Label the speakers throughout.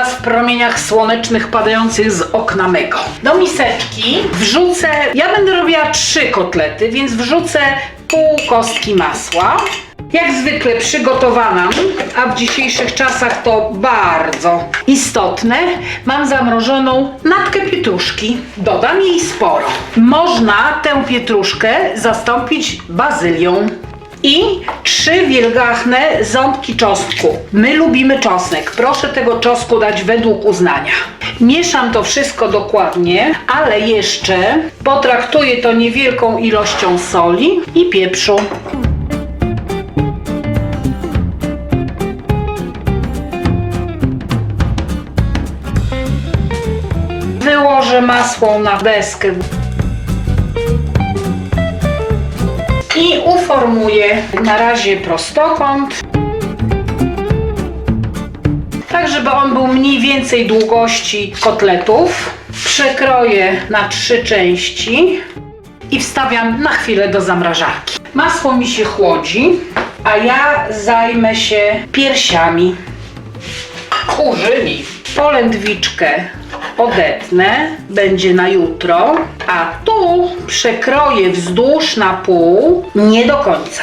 Speaker 1: Was w promieniach słonecznych padających z okna mego. Do miseczki wrzucę, ja będę robiła trzy kotlety, więc wrzucę pół kostki masła. Jak zwykle przygotowana, a w dzisiejszych czasach to bardzo istotne, mam zamrożoną natkę pietruszki. Dodam jej sporo. Można tę pietruszkę zastąpić bazylią. I trzy wielgachne ząbki czosnku. My lubimy czosnek. Proszę tego czosnku dać według uznania. Mieszam to wszystko dokładnie, ale jeszcze potraktuję to niewielką ilością soli i pieprzu. Wyłożę masło na deskę i uformuję na razie prostokąt. Tak, żeby on był mniej więcej długości kotletów. Przekroję na trzy części i wstawiam na chwilę do zamrażarki. Masło mi się chłodzi, a ja zajmę się piersiami kurzyni. Polędwiczkę odetnę, będzie na jutro, a tu przekroję wzdłuż na pół, nie do końca.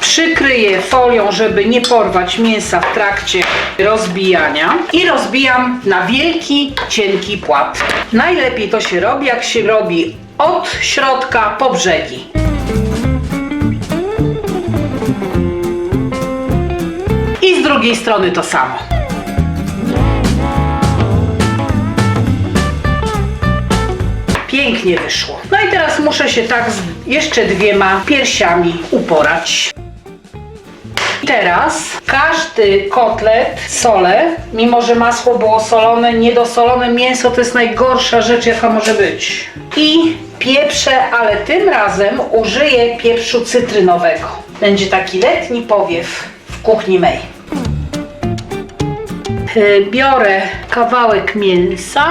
Speaker 1: Przykryję folią, żeby nie porwać mięsa w trakcie rozbijania i rozbijam na wielki, cienki płat. Najlepiej to się robi, jak się robi od środka po brzegi. Drugiej strony to samo. Pięknie wyszło. No i teraz muszę się tak jeszcze dwiema piersiami uporać. Teraz każdy kotlet solę, mimo że masło było solone, niedosolone mięso to jest najgorsza rzecz jaka może być. I pieprzę, ale tym razem użyję pieprzu cytrynowego. Będzie taki letni powiew w kuchni mej. Y, Biorę kawałek mięsa,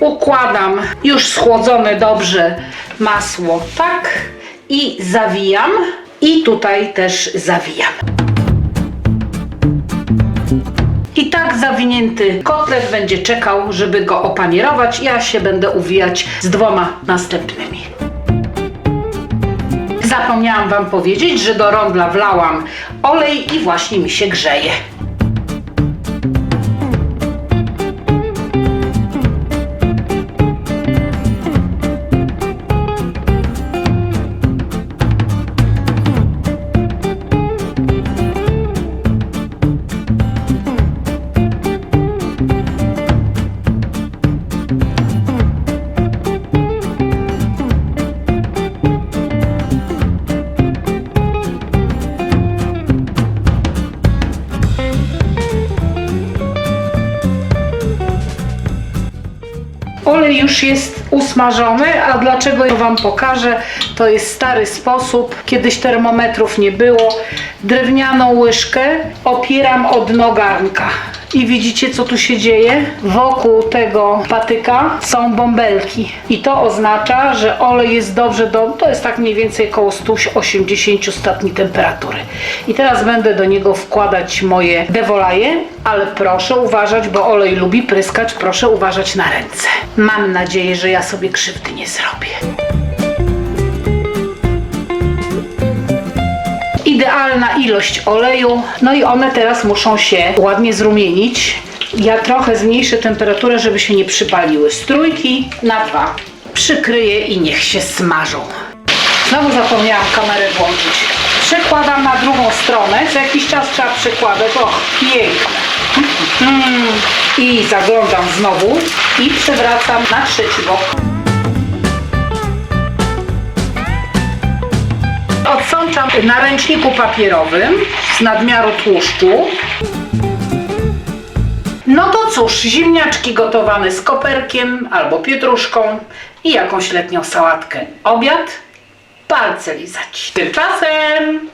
Speaker 1: układam już schłodzone dobrze masło tak i zawijam i tutaj też zawijam. I tak zawinięty kotlet będzie czekał, żeby go opanierować. Ja się będę uwijać z dwoma następnymi. Zapomniałam Wam powiedzieć, że do rondla wlałam olej i właśnie mi się grzeje. Już jest usmażony, a dlaczego Wam pokażę? To jest stary sposób, kiedyś termometrów nie było. Drewnianą łyżkę opieram o dno garnka. I widzicie, co tu się dzieje? Wokół tego patyka są bąbelki. I to oznacza, że olej jest dobrze do... To jest tak mniej więcej około 180 stopni temperatury. I teraz będę do niego wkładać moje dewolaje, ale proszę uważać, bo olej lubi pryskać. Proszę uważać na ręce. Mam nadzieję, że ja sobie krzywdy nie zrobię. Idealna ilość oleju. No i one teraz muszą się ładnie zrumienić. Ja trochę zmniejszę temperaturę, żeby się nie przypaliły. Z trójki na dwa. Przykryję i niech się smażą. Znowu zapomniałam kamerę włączyć. Przekładam na drugą stronę. Co jakiś czas trzeba przekładać. O, piękne. Mm. I zaglądam znowu i przewracam na trzeci bok. Odsączam na ręczniku papierowym z nadmiaru tłuszczu. No to cóż, ziemniaczki gotowane z koperkiem albo pietruszką i jakąś letnią sałatkę. Obiad, palce lizać. Tymczasem